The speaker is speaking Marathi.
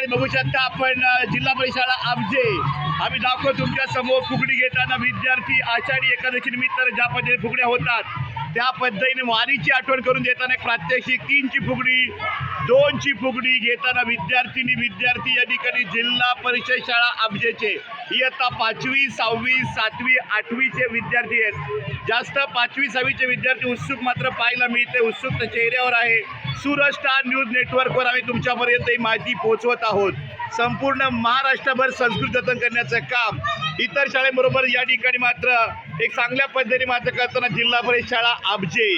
ठिकाणी बघू शकता आपण जिल्हा परिषद आमजे आम्ही दाखवतो तुमच्यासमोर फुगडी घेताना विद्यार्थी आषाढी एकादशी निमित्त ज्या पद्धतीने फुगड्या होतात. त्या पद्धतीने वारीची आठवण करून देताना एक प्रात्यक्षिक तीनची फुगडी दोनची फुगडी घेताना विद्यार्थिनी विद्यार्थी या ठिकाणी जिल्हा परिषद शाळा आमजेचे इयत्ता पाचवी सहावी सातवी आठवीचे विद्यार्थी आहेत. जास्त पाचवी सहावीचे विद्यार्थी उत्सुक मात्र पाहायला मिळते. उत्सुक चेहऱ्यावर आहे. सूरज स्टार न्यूज नेटवर्कवर आम्ही तुमच्यापर्यंत ही माहिती पोहोचवत आहोत. संपूर्ण महाराष्ट्रभर संस्कृत जतन करण्याचं काम इतर शाळेबरोबर या ठिकाणी मात्र एक चांगल्या पद्धतीने मात्र करताना जिल्हा परिषद शाळा आबजे